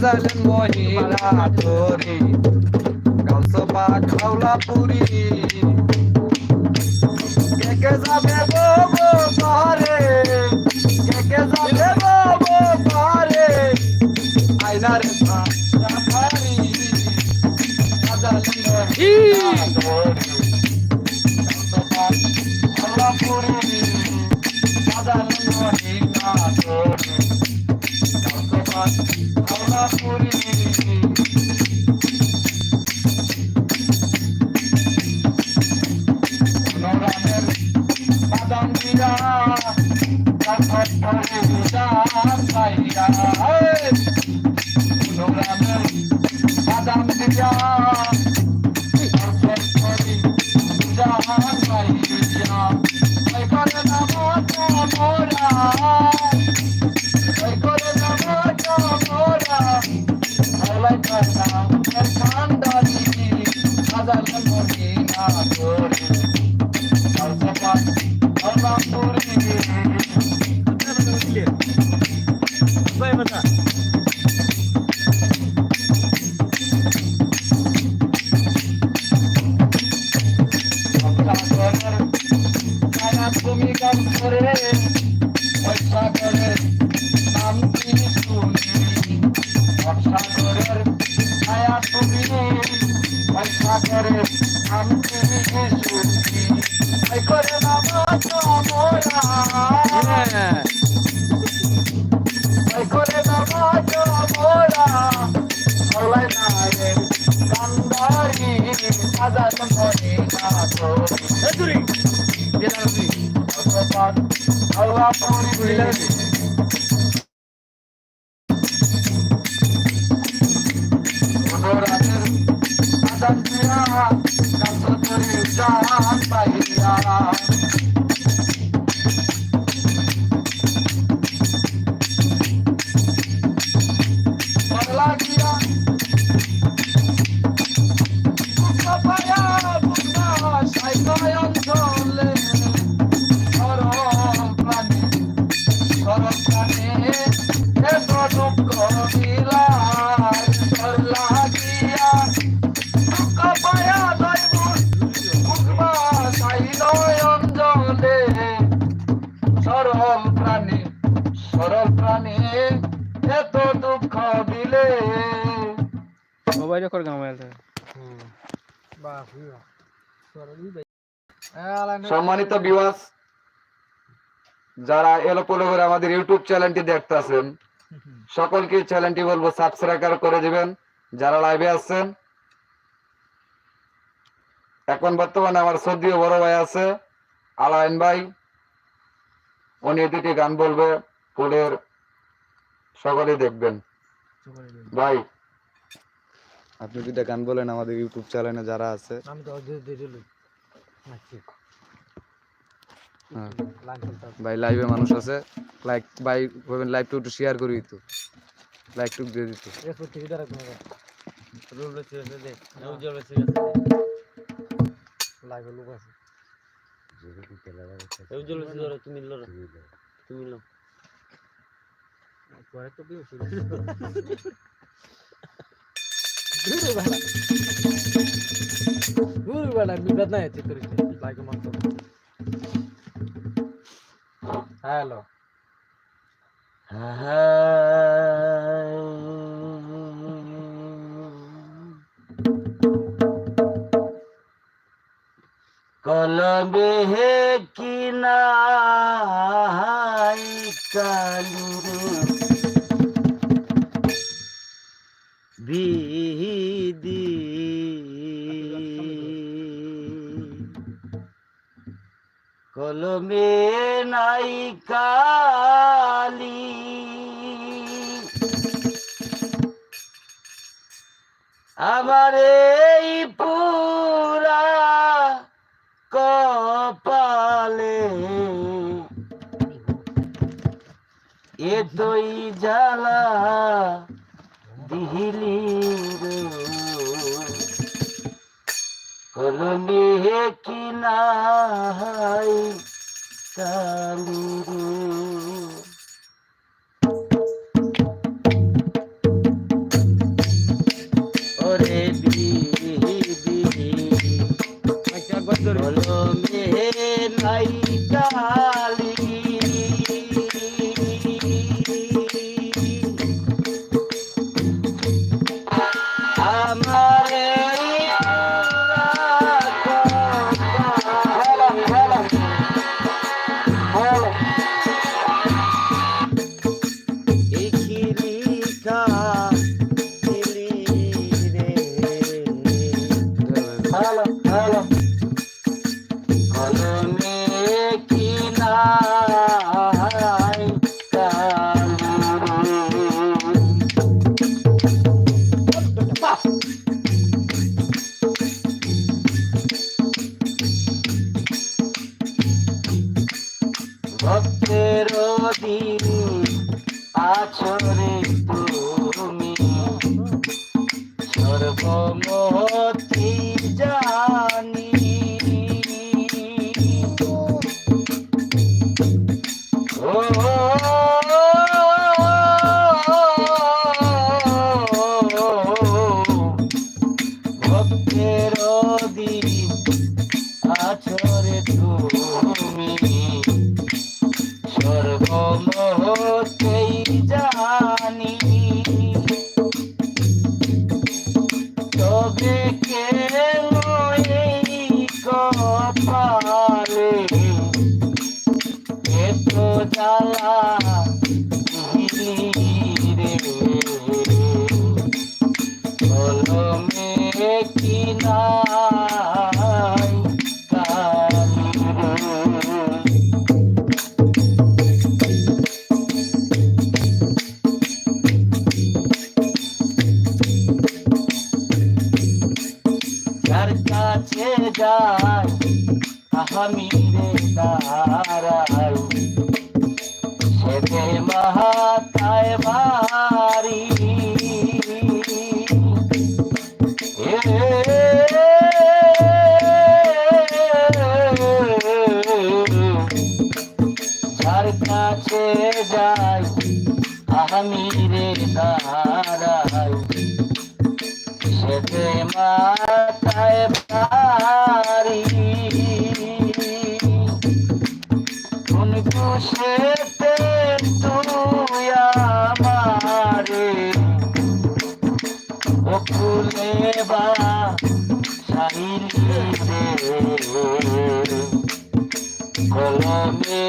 সাজালেন মহিলা ধরে গামসপা খাওলা পুরি। কেকে যাবে বাবু পারে কেকে যাবে বাবু পারে আইনারে সাজালেন মহিলা furiosa. Good job. সম্মানিত বিবাস যারা এলো পোলো করে আমাদের ইউটিউব চ্যানেলটি দেখতেছেন সকলকে চ্যানেলটি বলব সাবস্ক্রাইব করে দিবেন। যারা লাইভে আছেন এখন বর্তমানে আমার সর্দিও বড় ভাই আছে আলায়ন ভাই। উনি দুটি গান বলবে ফুলের সকলেই দেখবেন। ভাই। আপনি দুইটা গান বলেন আমাদের ইউটিউব চ্যানেলে যারা আছে। আমি তো আচ্ছা। হ্যাঁ। ভাই লাইভে মানুষ আছে। লাইক ভাই বলবেন লাইভটা একটু শেয়ার করি তো। লাইক টুক দিয়ে দিত। লাইভে লোক আছে। তুমি লড়ো তুমি লো পরে তো কেউ শুরু গুরু বালা গুরু বালা বিবাদ নাই আছে করিস লাইক মানতো হ্যালো কলবে হে কিনাই কালুরে V কালি Oh. আমি রে কলমে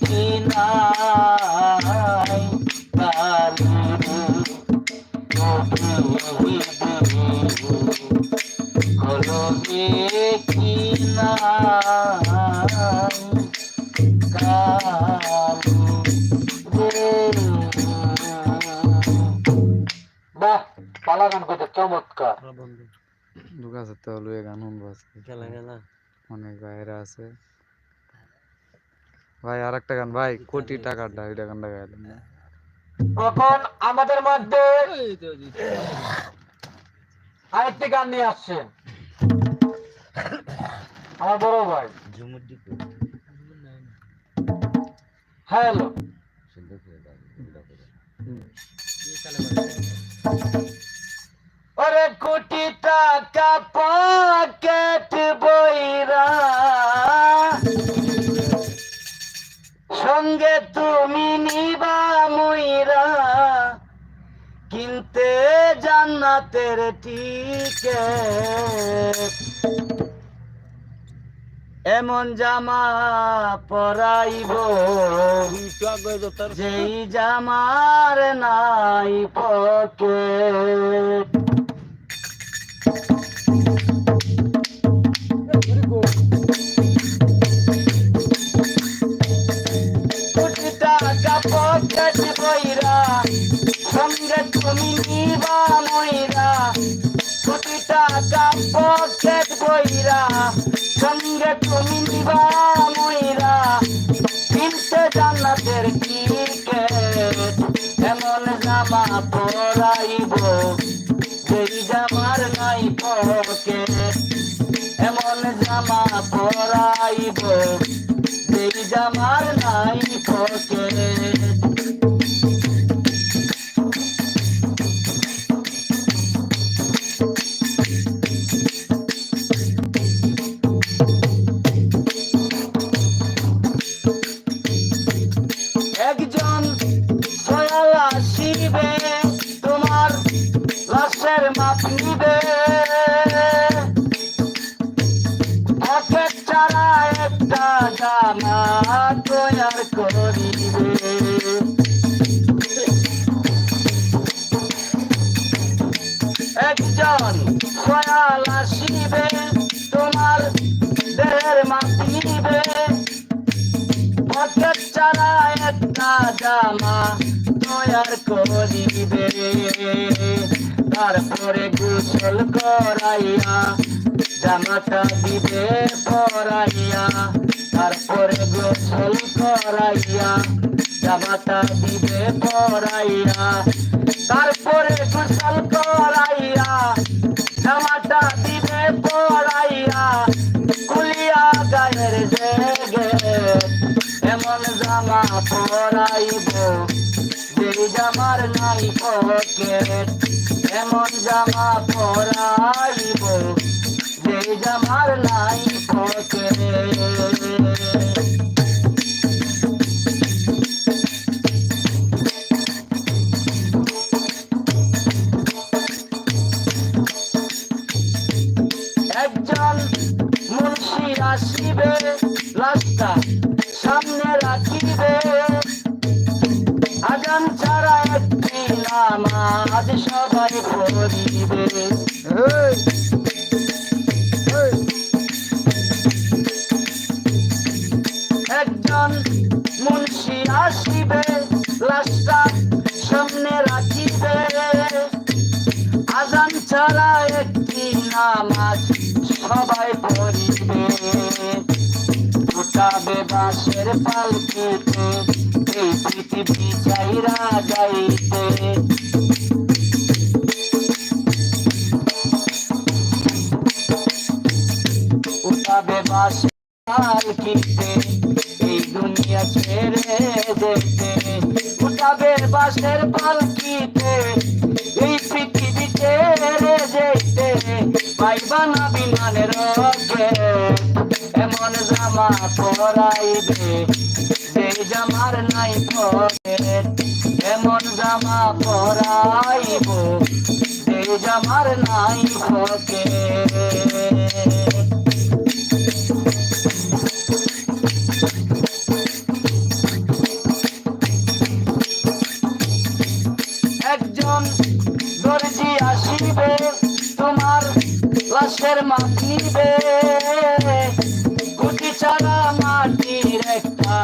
কি নাই কলমে কি রে পালা গান করতে চমৎকার দুগা সাথে লুয়ে গান শুনব আজকে। খেলা খেলা? অনেক ভাইরা আছে। ভাই আর একটা গান ভাই কোটি টাকার ডা ওইটা গানটা গাইলেন। না এখন আমাদের মধ্যে তো আরেকটি গান নিয়ে আসছেন আমার বড় ভাই। হ্যালো। সুন্দর করে। দাও, হুম। করে। ওরে কোটি টাকা পকেট বইরা। সঙ্গে তুমি নিবা মইরা। কিনতে জান্নাতের টিকেট এমন জামা পরাইব যেই জামার নাই পকেট পকেট বইরা, সঙ্গে তুমি নিবা মইরা কিনতে জান্নাতের টিকেট এমন জামা পরাইব, যেই জামার নাই পকেট এমন জামা পরাইব। তারপরে গোসল করাইয়া, জামাটা দিবে পরাইয়া, তারপরে গোসল করাইয়া, জামাটা দিবে পরাইয়া, তারপরে গোসল করাইয়া, জামাটা দিবে পরাইয়া, কুলিয়া গায়ের জেগে, এমন জামা পরাইব। যেই জামার নাই পকেট, এমন জামা পরাইব। যেই জামার নাই পকেট। একজন মুন্সি আসিবে রাস্তা নামাজ সবাই পড়িবে। একজন মুন্সি আসিবে রাস্তা সামনে রাখিবে। আজান ছাড়া একটি নামাজ সবাই পড়িবে। উঠাবে বাঁশের পালকিতে এই পৃথিবী চাইরা যাইতে। একজন দর্জি আসিবে, তোমার লাশের মাপ নিবে। গুটি চারা মাটির একটা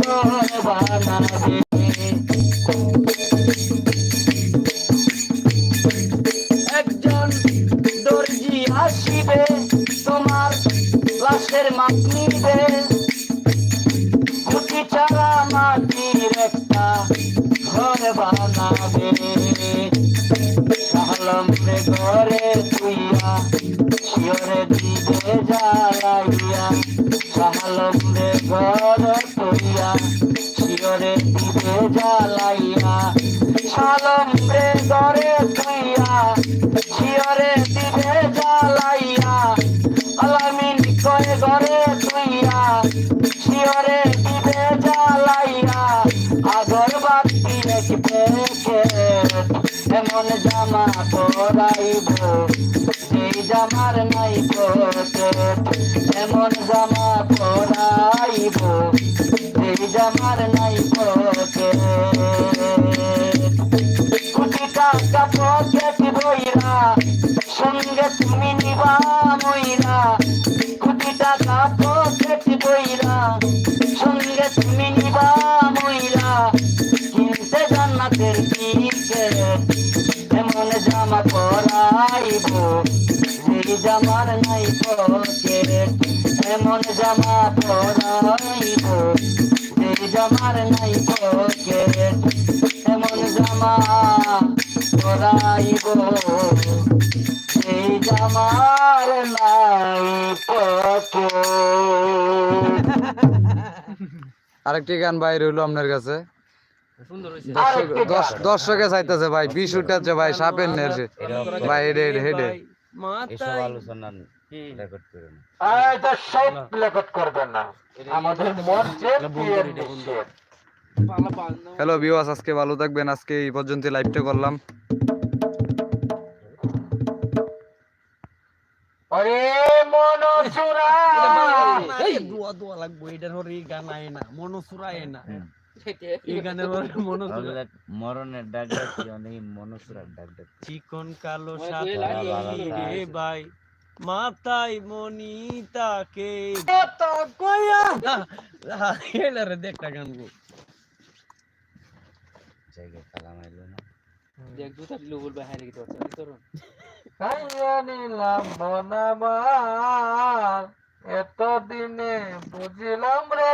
ঘর বানাবে। একজন দর্জি আসিবে, তোমার লাশের মাপ নিবে। জ্বালাইয়া সালম রে ঘরে তুইয়া শিওরে দিবে জ্বালাইয়া, আলামিন কয়ে ঘরে তুইয়া শিওরে দিবে জ্বালাইয়া আগরবাতি এক প্যাকেট এমন জামা পরাইব সেই জামার নাই সেই জামার নাই সঙ্গে তুমি নিবা মইরা কোটি টাকা পকেট বইরা সঙ্গে তুমি নিবা মইরা। কিনতে জান্নাতের টিকেট এমন জামা পরাইব, যেই জামার নাই পকেট, এমন জামা পরাইব, যেই জামার নাই পকেট, এমন জামা পরাইব। এই জামার নাই পকেট আরেকটি গান বাইরে হইল আপনার কাছে। দর্শক- দর্শ- দর্শকে চাইতেছে ভাই বিষ উঠাচ্ছে ভাই সাপের নেছে ভাই হেডে হেডে। এসব আলোচনা রেকর্ড করে না। সব লেখত করবেন না। আমাদের হ্যালো ভিউয়ার্স আজকে ভালো থাকবেন। আজকে এই পর্যন্ত লাইভটা করলাম। আরে মন চুরা এই! দোয়া দোয়া লাগবো এটার হরে গান আয় না মনো সুরায় না। এই গানের হরে ওগুলা মরণের ডাক ডাকছি অনেক মনসুরার ডাক ডাকছি। চিকন কালো লাগে। ভাই মাথায় মনি তাকে কয়া! এলারে দেখটা গান গো। জায়গায় কালাম আইলো না। খাইয়া নিলাম বনাবার এতদিনে বুঝিলাম রে